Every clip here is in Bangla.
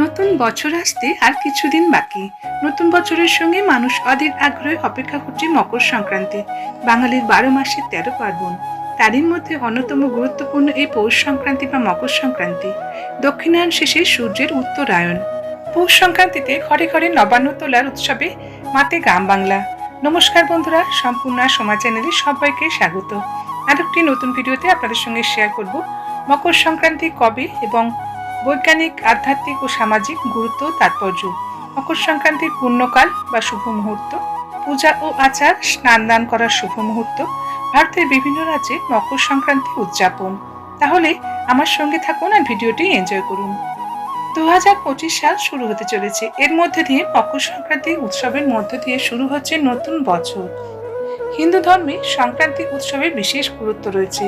নতুন বছর আসতে আর কিছুদিন বাকি। নতুন বছরের সঙ্গে মানুষ অধীর আগ্রহে অপেক্ষা করছে মকর সংক্রান্তি, বাঙালির বারো মাসের তেরো পার্বণ। তারই মধ্যে অন্যতম গুরুত্বপূর্ণ এই পৌষ সংক্রান্তি বা মকর সংক্রান্তি। দক্ষিণায়ন শেষে সূর্যের উত্তরায়ণ। পৌষ সংক্রান্তিতে ঘরে ঘরে নবান্ন তোলার উৎসবে মাতে গ্রাম বাংলা। নমস্কার বন্ধুরা, সম্পূর্ণ সময় চ্যানেলে সবাইকে স্বাগত। আর একটি নতুন ভিডিওতে আপনাদের সঙ্গে শেয়ার করব মকর সংক্রান্তি কবে এবং বৈজ্ঞানিক, আধ্যাত্মিক ও সামাজিক গুরুত্ব তাৎপর্য। মকর সংক্রান্তির পূর্ণকাল বা শুভ মুহূর্ত। পূজা ও আচার, স্নান দান করার শুভ মুহূর্ত। ভারতের বিভিন্ন রাজ্যে মকর সংক্রান্তি উদযাপন। তাহলে আমার সঙ্গে থাকুন আর ভিডিওটি এনজয় করুন। দু পঁচিশ সাল শুরু হতে চলেছে। এর মধ্যে দিয়ে মকর সংক্রান্তি উৎসবের মধ্য দিয়ে শুরু হচ্ছে নতুন বছর। হিন্দু ধর্মে সংক্রান্তি উৎসবের বিশেষ গুরুত্ব রয়েছে।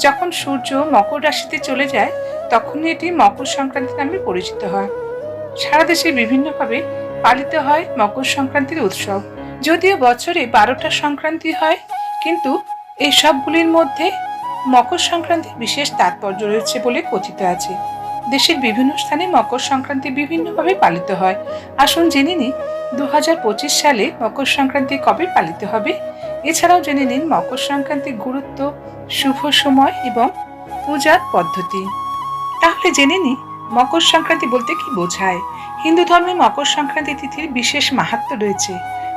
যখন সূর্য মকর রাশিতে চলে যায় তখনই এটি মকর সংক্রান্তি নামে পরিচিত হয়। সারা দেশে বিভিন্নভাবে পালিত হয় মকর সংক্রান্তির উৎসব। যদিও বছরে বারোটা সংক্রান্তি হয়, কিন্তু এই সবগুলির মধ্যে মকর সংক্রান্তির বিশেষ তাৎপর্য রয়েছে বলে কথিত আছে। দেশের বিভিন্ন স্থানে মকর সংক্রান্তি বিভিন্নভাবে পালিত হয়। আসুন জেনে নিন দু হাজার পঁচিশ সালে মকর সংক্রান্তি কবে পালিত হবে? এছাড়াও জেনে নিন মকর সংক্রান্তির গুরুত্ব, শুভ সময় এবং পূজার পদ্ধতি। তাহলে জেনে নিই মকর সংক্রান্তি বলতে কি বোঝায়? হিন্দু ধর্মে মকর সংক্রান্তি তিথির বিশেষ মাহাত্ম রয়েছে।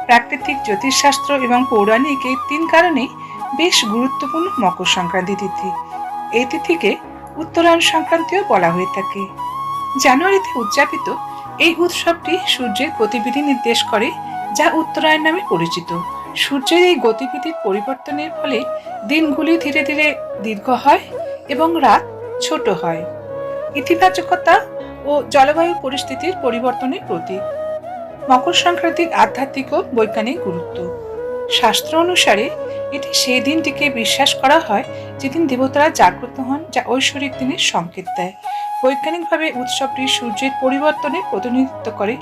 প্রাকৃতিক, জ্যোতিষশাস্ত্র এবং পৌরাণিক এই তিন কারণেই বেশ গুরুত্বপূর্ণ মকর সংক্রান্তি তিথি। এই তিথিকে উত্তরায়ণ সংক্রান্তিও বলা হয়ে থাকে। জানুয়ারিতে উদযাপিত এই উৎসবটি সূর্যের গতিবিধি নির্দেশ করে, যা উত্তরায়ণ নামে পরিচিত। সূর্যের এই গতিবিধির পরিবর্তনের ফলে দিনগুলি ধীরে ধীরে দীর্ঘ হয় এবং রাত ছোট হয়। ইতিবাচকতা ও জলবায়ু পরিস্থিতির পরিবর্তনের প্রতীক। মকর সংক্রান্তির আধ্যাত্মিক ও বৈজ্ঞানিক গুরুত্ব। শাস্ত্র অনুসারে এটি সেই দিনটিকে বিশ্বাস করা হয় যেদিন দেবতারা জাগ্রত হন যা ঐশ্বরিক দিনের সংকেত দেয়। বৈজ্ঞানিকভাবে উৎসবটি সূর্যের পরিবর্তনে প্রতিনিধিত্ব করে,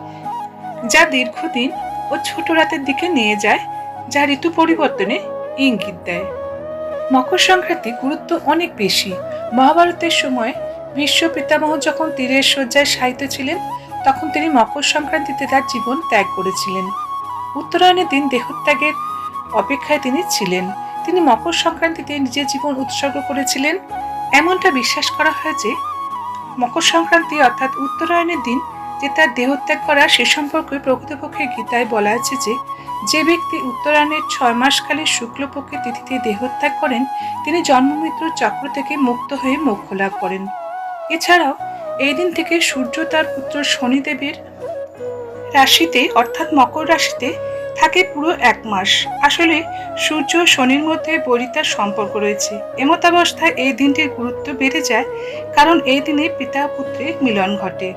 যা দীর্ঘদিন ও ছোট রাতের দিকে নিয়ে যায়, যা ঋতু পরিবর্তনে ইঙ্গিত দেয়। মকর সংক্রান্তি গুরুত্ব অনেক বেশি। মহাভারতের সময় ভীষ্ম পিতামহ যখন তীরের শয্যায় শায়িত ছিলেন, তখন তিনি মকর সংক্রান্তিতে তার জীবন ত্যাগ করেছিলেন। উত্তরায়ণের দিন দেহত্যাগের অপেক্ষায় তিনি ছিলেন। তিনি মকর সংক্রান্তিতে নিজের জীবন উৎসর্গ করেছিলেন। এমনটা বিশ্বাস করা হয় যে, মকর সংক্রান্তি অর্থাৎ উত্তরায়ণের দিন যে তার দেহত্যাগ করা, সে সম্পর্কে প্রকৃতপক্ষে গীতায় বলা আছে যে যে ব্যক্তি উত্তরায়ণের ছয় মাসকালের শুক্লপক্ষের তিথিতে দেহত্যাগ করেন, তিনি জন্মমৃত্যুর চক্র থেকে মুক্ত হয়ে মোক্ষ লাভ করেন। এছাড়াও এই দিন থেকে সূর্য তার পুত্র শনিদেবের রাশিতে, অর্থাৎ মকর রাশিতে, থাকে পুরো এক মাস। আসলে সূর্য শনির মধ্যে বরিতার সম্পর্ক রয়েছে। এমতাবস্থায় এই দিনটির গুরুত্ব বেড়ে যায় কারণ এই দিনে পিতা পুত্রের মিলন ঘটে।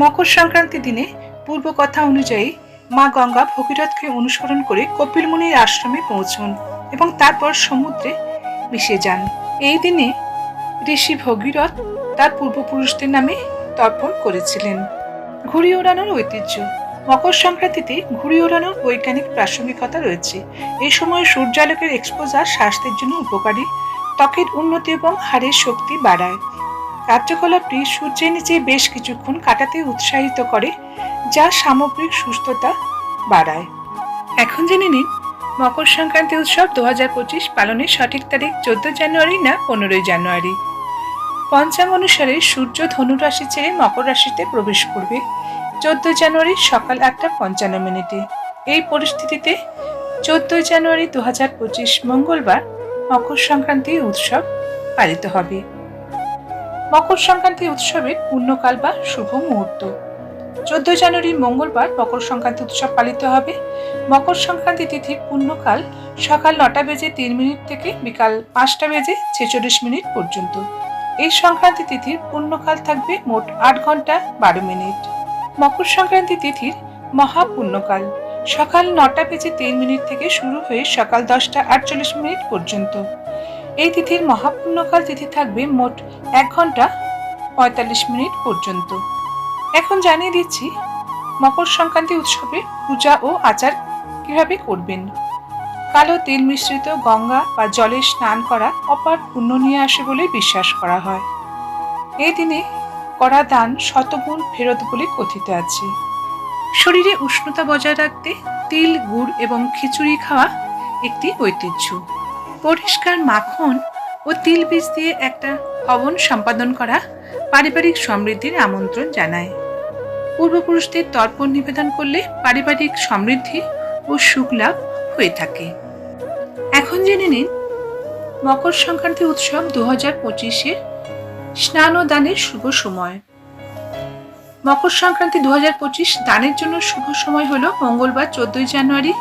মকর সংক্রান্তি দিনে পূর্ব কথা অনুযায়ী মা গঙ্গা ভগীরথকে অনুসরণ করে কপিল মুনির আশ্রমে পৌঁছন এবং তারপর সমুদ্রে মিশে যান। এই দিনে ঋষি ভগীরথ তার পূর্বপুরুষদের নামে তর্পণ করেছিলেন। ঘুড়ি ওড়ানোর ঐতিহ্য। মকর সংক্রান্তিতে ঘুড়ি ওড়ানোর বৈজ্ঞানিক প্রাসঙ্গিকতা রয়েছে। এই সময় সূর্যালোকের এক্সপোজার স্বাস্থ্যের জন্য উপকারী, ত্বকের উন্নতি এবং হাড়ের শক্তি বাড়ায়। কার্যকলাপটি সূর্যের নিচে বেশ কিছুক্ষণ কাটাতে উৎসাহিত করে, যা সামগ্রিক সুস্থতা বাড়ায়। এখন জেনে নিন, মকর সংক্রান্তি উৎসব দু হাজার পঁচিশ পালনের সঠিক তারিখ চোদ্দ জানুয়ারি না পনেরোই জানুয়ারি। পঞ্চাঙ্গ অনুসারে সূর্য ধনু রাশি ছেড়ে মকর রাশিতে প্রবেশ করবে। চোদ্দ জানুয়ারি সকাল আটটা পঞ্চান্ন মিনিটে। এই পরিস্থিতিতে চোদ্দই জানুয়ারি দু হাজার পঁচিশ মঙ্গলবার মকর সংক্রান্তি উৎসব পালিত হবে। মকর সংক্রান্তি উৎসবের পূর্ণকাল বা শুভ মুহূর্ত। চোদ্দ জানুয়ারি মঙ্গলবার মকর সংক্রান্তি উৎসব পালিত হবে। মকর সংক্রান্তি তিথির পূর্ণকাল সকাল নটা বেজে তিন মিনিট থেকে বিকাল পাঁচটা বেজে ছেচল্লিশ মিনিট পর্যন্ত। এই সংক্রান্তি তিথির পূর্ণকাল থাকবে মোট আট ঘণ্টা বারো মিনিট। মকর সংক্রান্তি তিথির মহাপূর্ণকাল সকাল নটা বেজে তিন মিনিট থেকে শুরু হয়ে সকাল দশটা আটচল্লিশ মিনিট পর্যন্ত। এই তিথির মহাপূর্ণকাল তিথি থাকবে মোট এক ঘণ্টা পঁয়তাল্লিশ মিনিট পর্যন্ত। এখন জানিয়ে দিচ্ছি, মকর সংক্রান্তি উৎসবে পূজা ও আচার কীভাবে করবেন? কালো তেল মিশ্রিত গঙ্গা বা জলে স্নান করা অপার পুণ্য নিয়ে আসে বলে বিশ্বাস করা হয়। এই দিনে করা দান শতগুণ ফেরত বলে কথিত আছে। শরীরে উষ্ণতা বজায় রাখতে তিল, গুড় এবং খিচুড়ি খাওয়া একটি ঐতিহ্য। পরিষ্কার মাখন ও তিল বীজ দিয়ে একটা হবন সম্পাদন করা পারিবারিক সমৃদ্ধির আমন্ত্রণ জানায়। পূর্বপুরুষদের তর্পণ নিবেদন করলে পারিবারিক সমৃদ্ধি ও সুখ লাভ হয়ে থাকে। এখন জেনে নিন, মকর সংক্রান্তি উৎসব দু হাজার পঁচিশে স্নান ও দানের শুভ সময়। মকর সংক্রান্তি দু পঁচিশ দানের জন্য শুভ সময় হল মঙ্গলবার চোদ্দই জানুয়ারি।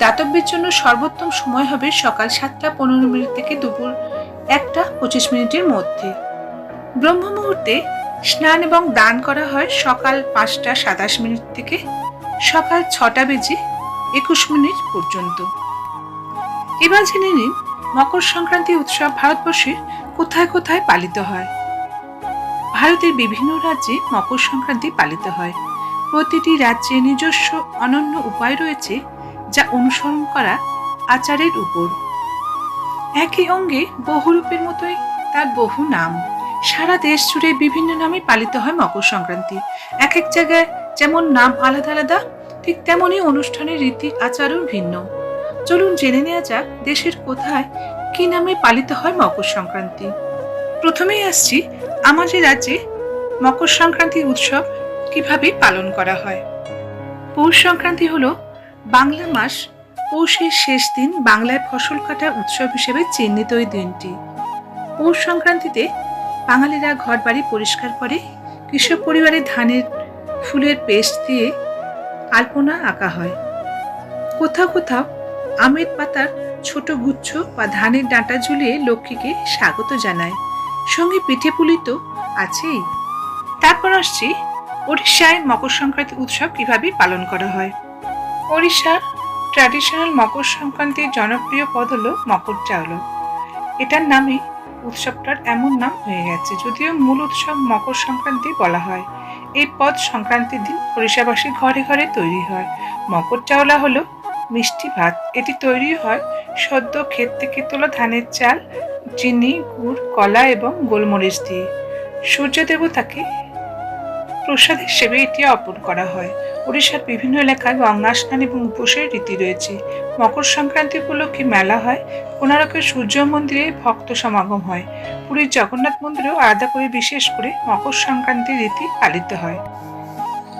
দাতব্যের জন্য সর্বোত্তম সময় হবে সকাল সাতটা পনেরো মিনিট থেকে দুপুর একটা পঁচিশ মিনিটের মধ্যে। ব্রহ্ম মুহূর্তে স্নান এবং দান করা হয় সকাল পাঁচটা সাতাশ মিনিট থেকে সকাল ছটা বেজে একুশ মিনিট পর্যন্ত। এবার জেনে নিন, মকর সংক্রান্তি উৎসব ভারতবর্ষে কোথায় কোথায় পালিত হয়। ভারতের বিভিন্ন রাজ্যে মকর সংক্রান্তি পালিত হয়। প্রতিটি রাজ্যে নিজস্ব অনন্য উপায় রয়েছে যা অনুসরণ করা আচারের উপর। একই অঙ্গে বহুরূপের মতোই তার বহু নাম। সারা দেশ জুড়ে বিভিন্ন নামে পালিত হয় মকর সংক্রান্তি। এক এক জায়গায় যেমন নাম আলাদা আলাদা ঠিক তেমনই অনুষ্ঠানের রীতি, আচারও ভিন্ন। চলুন জেনে নেওয়া যাক দেশের কোথায় কি নামে পালিত হয় মকর সংক্রান্তি। প্রথমেই আসছি আমাদের রাজ্যে মকর সংক্রান্তি উৎসব কীভাবে পালন করা হয়। পৌষ সংক্রান্তি হল বাংলা মাস পৌষের শেষ দিন বাংলায় ফসল কাটা উৎসব হিসেবে চিহ্নিত এই দিনটি। পৌষ সংক্রান্তিতে বাঙালিরা ঘর বাড়ি পরিষ্কার করে, কৃষক পরিবারে ধানের, ফুলের পেস্ট দিয়ে আলপনা আঁকা হয়। কোথাও কোথাও আমের পাতার ছোট গুচ্ছ বা ধানের ডাঁটা ঝুলিয়ে লক্ষ্মীকে স্বাগত জানায়। সঙ্গে পিঠে পুলি তো আছেই। তারপর আসছি ওড়িশায় মকর সংক্রান্তি উৎসব কীভাবে পালন করা হয়? ওড়িশার ট্র্যাডিশনাল মকর সংক্রান্তির জনপ্রিয় পদ হলো মকর চাউল। এটার নামে উৎসবটার এমন নাম হয়ে গেছে, যদিও মূল উৎসব মকর সংক্রান্তি বলা হয়। এই পদ সংক্রান্তির দিন ওড়িশাবাসীর ঘরে ঘরে তৈরি হয়। মকর চাওলা হলো মিষ্টি ভাত। এটি তৈরি হয় সদ্য ক্ষেত থেকে তোলা ধানের চাল, চিনি, গুড়, কলা এবং গোলমরিচ দিয়ে। সূর্য দেবতাকে প্রসাদ হিসেবে এটি অর্পণ করা হয়। ওড়িশার বিভিন্ন এলাকায় গঙ্গা স্নান এবং উপোসের রীতি রয়েছে। মকর সংক্রান্তি উপলক্ষে মেলা হয়। কোনারকের সূর্য মন্দিরে ভক্ত সমাগম হয়। পুরীর জগন্নাথ মন্দিরেও আলাদা করে বিশেষ করে মকর সংক্রান্তির রীতি পালিত হয়।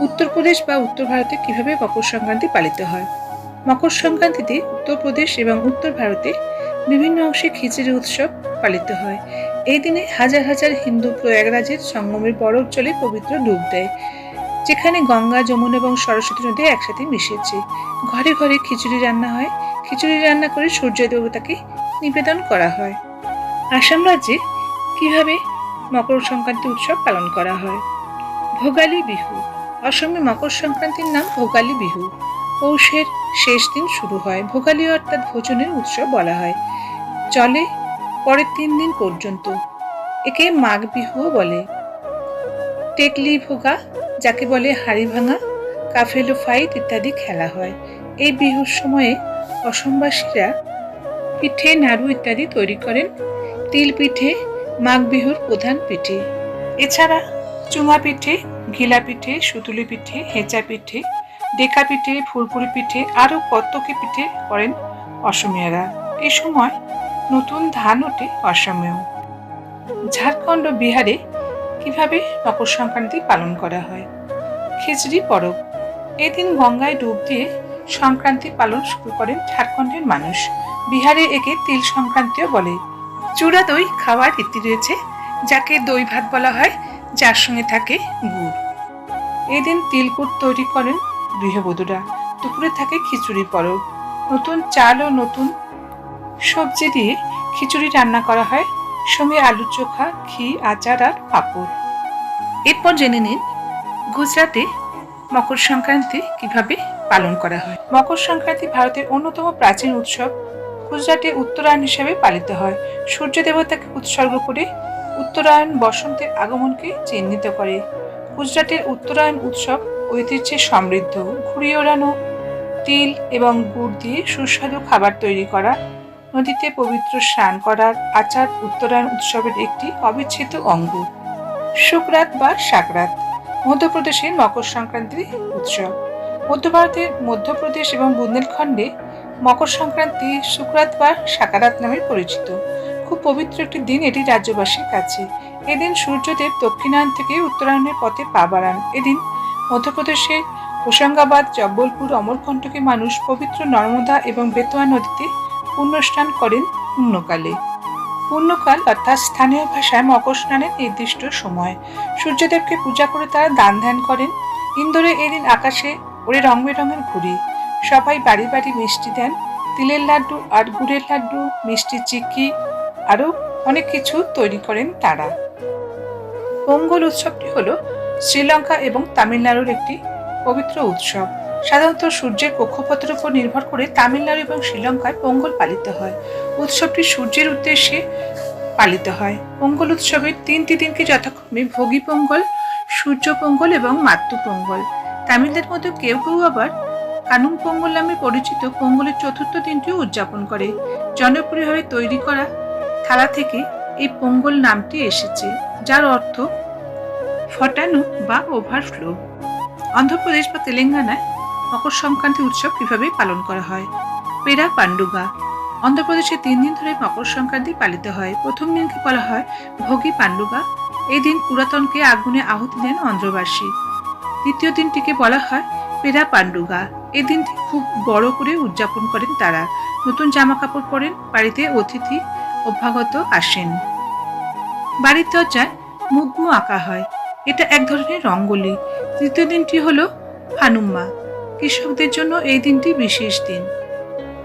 উত্তরপ্রদেশ বা উত্তর ভারতে কীভাবে মকর সংক্রান্তি পালিত হয়? মকর সংক্রান্তিতে উত্তরপ্রদেশ এবং উত্তর ভারতে বিভিন্ন অংশে খিচুড়ি উৎসব পালিত হয়। এই দিনে হাজার হাজার হিন্দু প্রয়াগরাজের সঙ্গমের বরফ চলে পবিত্র ডুব দেয়, যেখানে গঙ্গা, যমুনা এবং সরস্বতী নদী একসাথে মিশেছে। ঘরে ঘরে খিচুড়ি রান্না হয়, খিচুড়ি রান্না করে সূর্য দেবতাকে নিবেদন করা হয়। আসাম রাজ্যে কীভাবে মকর সংক্রান্তি উৎসব পালন করা হয়? ভোগালী বিহু, অসমে মকর সংক্রান্তির নাম ভোগালী বিহু। পৌষের শেষ দিন শুরু হয়। ভোগালী অর্থাৎ ভোজনের উৎসব বলা হয়। চলে পরের তিন দিন পর্যন্ত। একে মাঘ বিহুও বলে। টেকলি ভোগা, যাকে বলে হাড়ি ভাঙা কাফেলো ফাইট ইত্যাদি খেলা হয়। এই বিহুর সময়ে অসমবাসীরা পিঠে, নাড়ু ইত্যাদি তৈরি করেন। তিল পিঠে মাঘ বিহুর প্রধান পিঠে। এছাড়া চুঙা পিঠে, ঘিলা পিঠে, সুতুলি পিঠে, হেঁচা পিঠে, ডেকা পিঠে, ফুলপুরি পিঠে, আরও কত কি পিঠে করেন অসমীয়ারা। এই সময় নতুন ধান ওঠে অসমেও ঝাড়খণ্ড বিহারে কীভাবে মকর সংক্রান্তি পালন করা হয়? খিচড়ি পরব। এদিন গঙ্গায় ডুব দিয়ে সংক্রান্তি পালন শুরু করেন ঝাড়খণ্ডের মানুষ। বিহারে একে তিল সংক্রান্তিও বলে। চূড়া দই খাওয়ার রীতি রয়েছে, যাকে দই ভাত বলা হয়, যার সঙ্গে থাকে গুড়। এদিন তিলকুট তৈরি করেন গৃহবধূরা। দুপুরে থাকে খিচুড়ি পরব। নতুন চাল ও নতুন সবজি দিয়ে খিচুড়ি রান্না করা হয় সঙ্গে আলু চোখা, ঘি, আচার আর পাঁপড়। এরপর জেনে নিন গুজরাটে মকর সংক্রান্তি কীভাবে পালন করা হয়। মকর সংক্রান্তি ভারতের অন্যতম প্রাচীন উৎসব। গুজরাটে উত্তরায়ণ হিসেবে পালিত হয়। সূর্য দেবতাকে উৎসর্গ করে উত্তরায়ণ বসন্তের আগমনকে চিহ্নিত করে। গুজরাটের উত্তরায়ণ উৎসব ঐতিহ্যে সমৃদ্ধ। ঘুড়ি ওড়ানো, তিল এবং গুড় দিয়ে সুস্বাদু খাবার তৈরি করা নদীতে পবিত্র স্নান করার আচার উত্তরায়ণ উৎসবের একটি অবিচ্ছেদ্য অঙ্গ। শুকরাত বা সাকরাত মধ্যপ্রদেশের মকর সংক্রান্তির উৎসব। মধ্য ভারতের মধ্যপ্রদেশ এবং বুন্দেলখণ্ডে মকর সংক্রান্তি শুক্রাত বা সাকারাত নামে পরিচিত। খুব পবিত্র একটি দিন এটি রাজ্যবাসীর কাছে। এদিন সূর্যদেব দক্ষিণায়ন থেকে উত্তরায়ণের পথে পা বাড়ান। এদিন মধ্যপ্রদেশের হোশাঙ্গাবাদ, জব্বলপুর, অমরকণ্টকে মানুষ পবিত্র নর্মদা এবং বেতোয়া নদীতে পুণ্যস্নান করেন পুণ্যকালে। পুণ্যকাল অর্থাৎ স্থানীয় ভাষায় মকর স্নানের নির্দিষ্ট সময়। সূর্যদেবকে পূজা করে তারা দান ধ্যান করেন। ইন্দোরে এদিন আকাশে ওরে রং বেরঙের ঘুড়ি। সবাই বাড়ি বাড়ি মিষ্টি দেন। তিলের লাড্ডু আর গুড়ের লাড্ডু, মিষ্টি চিকি আরও অনেক কিছু তৈরি করেন তারা। পোঙ্গল উৎসবটি হলো শ্রীলঙ্কা এবং তামিলনাড়ুর একটি পবিত্র উৎসব। সাধারণত সূর্যের কক্ষপথের উপর নির্ভর করে তামিলনাড়ু এবং শ্রীলঙ্কায় পোঙ্গল পালিত হয়। উৎসবটি সূর্যের উদ্দেশ্যে পালিত হয়। পোঙ্গল উৎসবের তিনটি দিনকে যথাক্রমে ভোগী পোঙ্গল, সূর্য পোঙ্গল এবং মাতৃ পোঙ্গল। তামিলদের মধ্যে কেউ কেউ আবার কানুম পোঙ্গল নামে পরিচিত পোঙ্গলের চতুর্থ দিনটিও উদযাপন করে। জনপ্রিয়ভাবে তৈরি করা থালা থেকে এই পোঙ্গল নামটি এসেছে, যার অর্থ ফটানো বা ওভারফ্লো। অন্ধ্রপ্রদেশ বা তেলেঙ্গানায় মকর সংক্রান্তি উৎসব কীভাবে পালন করা হয়। পেরা পান্ডুগা অন্ধ্রপ্রদেশে তিন দিন ধরে মকর সংক্রান্তি পালিত হয়। প্রথম দিনকে বলা হয় ভোগী পান্ডুগা এই দিন পুরাতনকে আগুনে আহুতি দেন অন্ধ্রবাসী। দ্বিতীয় দিনটিকে বলা হয় পেরা পান্ডুগা এই দিনটি খুব বড় করে উদযাপন করেন তারা। নতুন জামা কাপড় পরেন, বাড়িতে অতিথি অভ্যাগত আসেন। বাড়ির দরজায় মুগ্ম আঁকা হয়। এটা এক ধরনের রঙ্গোলি। তৃতীয় দিনটি হলো হানুম্মা। কৃষকদের জন্য এই দিনটি বিশেষ দিন।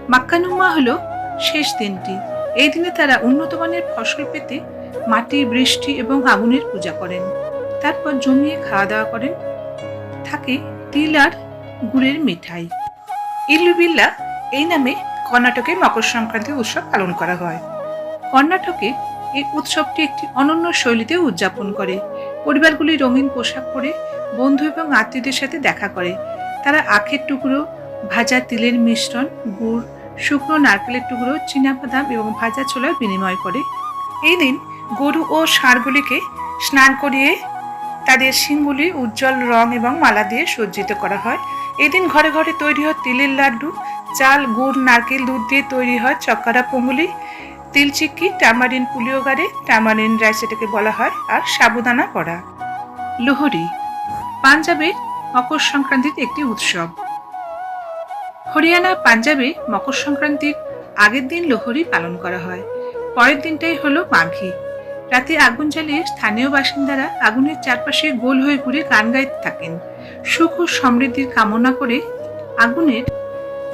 মাক্কানুম্মা হলো শেষ দিনটি। এই দিনে তারা উন্নত মানের ফসল পেতে মাটি, বৃষ্টি এবং আগুনের পূজা করেন। তারপর জমিয়ে খাওয়া দাওয়া করেন। থাকে তিল আর গুড়ের মিঠাই। ইল্লুবিল্লা এই নামে কর্ণাটকে মকর সংক্রান্তি উৎসব পালন করা হয়। কর্ণাটকে এই উৎসবটি একটি অনন্য শৈলীতে উদযাপন করে। পরিবারগুলি রঙিন পোশাক পরে বন্ধু এবং আত্মীয়দের সাথে দেখা করে। তারা আখের টুকরো, ভাজা তিলের মিশ্রণ, গুড়, শুকনো নারকেলের টুকরো, চীনাবাদাম এবং ভাজা ছোলার বিনিময় করে। এই দিন গরু ও ষাঁড়গুলিকে স্নান করিয়ে তাদের শিংগুলি উজ্জ্বল রং এবং মালা দিয়ে সজ্জিত করা হয়। এদিন ঘরে ঘরে তৈরি হয় তিলের লাড্ডু, চাল, গুড়, নারকেল, দুধ দিয়ে তৈরি হয় চক্কারা পঙ্গুলি তিল চিক্কি টামারিন পুলিওগারে টামারিন রাইস এটাকে বলা হয়, আর সাবুদানা করা লোহরি, পাঞ্জাবের মকর সংক্রান্তির একটি উৎসব। হরিয়ানা, পাঞ্জাবে মকর সংক্রান্তির আগের দিন লোহরি পালন করা হয়। পরের দিনটাই হলো মাঘী। রাতে আগুন জ্বালিয়ে স্থানীয় বাসিন্দারা আগুনের চারপাশে গোল হয়ে ঘুরে গান গাইতে থাকেন। সুখ ও সমৃদ্ধির কামনা করে আগুনের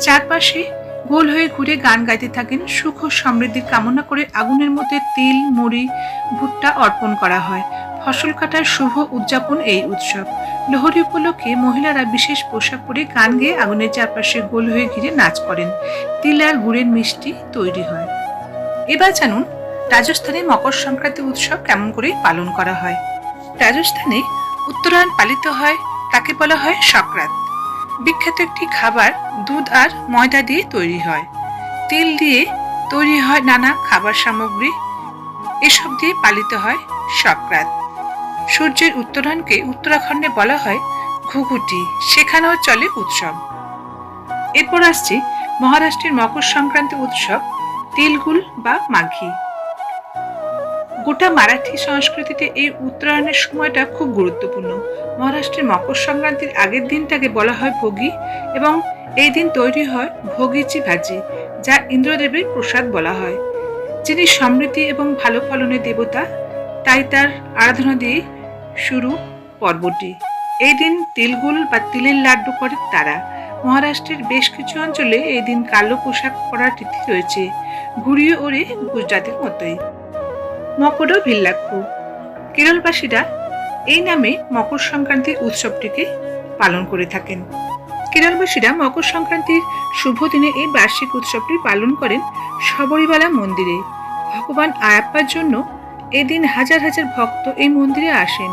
চারপাশে গোল হয়ে ঘুরে গান গাইতে থাকেন। সুখ ও সমৃদ্ধির কামনা করে আগুনের মধ্যে তিল, মুড়ি, ভুট্টা অর্পণ করা হয়। ফসল কাটার শুভ উদযাপন এই উৎসব। লোহরি উপলক্ষে মহিলারা বিশেষ পোশাক পরে গান গেয়ে আগুনের চারপাশে গোল হয়ে ঘিরে নাচ করেন। তিল আর গুড়ের মিষ্টি তৈরি হয়। এবার জানুন, রাজস্থানে মকর সংক্রান্তি উৎসব কেমন করে পালন করা হয়? রাজস্থানে উত্তরায়ণ পালিত হয়, তাকে বলা হয় সংক্রান্ত। বিখ্যাত একটি খাবার দুধ আর ময়দা দিয়ে তৈরি হয়। তেল দিয়ে তৈরি হয় নানা খাবার সামগ্রী। এসব দিয়ে পালিত হয় সংক্রান্ত। সূর্যের উত্তরায়ণকে উত্তরাখণ্ডে বলা হয় ঘুঘুটি, সেখানেও চলে উৎসব। এরপর আসছে মহারাষ্ট্রের মকর সংক্রান্তি উৎসব, তিলগুল বা মাঘি। গোটা মারাঠি সংস্কৃতিতে এই উত্তরায়ণের সময়টা খুব গুরুত্বপূর্ণ। মহারাষ্ট্রের মকর সংক্রান্তির আগের দিনটাকে বলা হয় ভোগী এবং এই দিন তৈরি হয় ভোগিচি ভাজি, যা ইন্দ্রদেবের প্রসাদ বলা হয়। যিনি সমৃদ্ধি এবং ভালো ফলনের দেবতা, তাই তার আরাধনা দিয়ে শুরু পর্বটি। এই দিন তিলগুল বা তিলের লাড্ডু করে তারা। মহারাষ্ট্রের বেশ কিছু অঞ্চলে এই দিন কালো পোশাক পরার রীতি রয়েছে। ঘুরিয়ে ওড়ে গুজরাটের মতোই। মকর ভিল্লাক্কু কেরলবাসীরা এই নামে মকর সংক্রান্তির উৎসবটিকে পালন করে থাকেন। কেরলবাসীরা মকর সংক্রান্তির শুভ দিনে এই বার্ষিক উৎসবটি পালন করেন সবরীবালা মন্দিরে। ভগবান আয়াপ্পার জন্য এদিন হাজার হাজার ভক্ত এই মন্দিরে আসেন।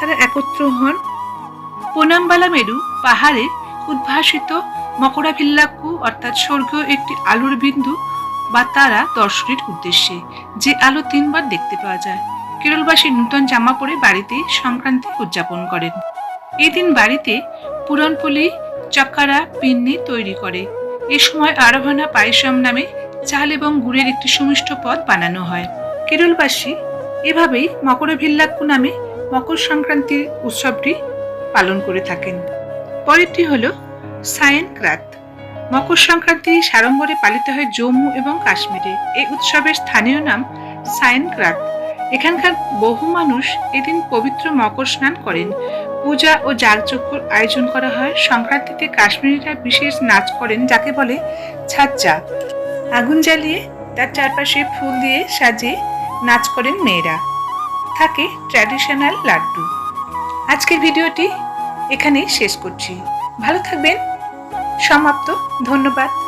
তারা একত্র হন। পোনাম্বালা মেরু পাহাড়ে উদ্ভাসিত মকরাভিল্লাক্কু অর্থাৎ স্বর্গীয় একটি আলোর বিন্দু, বা তারা দর্শনের উদ্দেশ্যে। যে আলো তিনবার দেখতে পাওয়া যায়। কেরলবাসী নূতন জামা পরে বাড়িতে সংক্রান্তি উদযাপন করেন। এদিন বাড়িতে পুরনপলি চক্কারা পিন্নি তৈরি করে। এ সময় আরাধনা পায়সম নামে চাল এবং গুড়ের একটি সুমিষ্ট পদ বানানো হয়। কেরলবাসী এভাবেই মকরভিল্লাক্কু নামে মকর সংক্রান্তির উৎসবটি পালন করে থাকেন। পরেরটি হল সায়েন ক্রাত। মকর সংক্রান্তি সাড়ম্বরে পালিত হয় জম্মু এবং কাশ্মীরে। এই উৎসবের স্থানীয় নাম সায়েন ক্রাত। এখানকার বহু মানুষ এদিন পবিত্র মকর স্নান করেন। পূজা ও যাগযজ্ঞর আয়োজন করা হয়। সংক্রান্তিতে কাশ্মীরিরা বিশেষ নাচ করেন, যাকে বলে ছাচ্চা আগুন জ্বালিয়ে তার চারপাশে ফুল দিয়ে সাজিয়ে নাচ করেন মেয়েরা। থাকে ট্র্যাডিশনাল লাড্ডু। আজকের ভিডিওটি এখানেই শেষ করছি। ভালো থাকবেন। সমাপ্ত। ধন্যবাদ।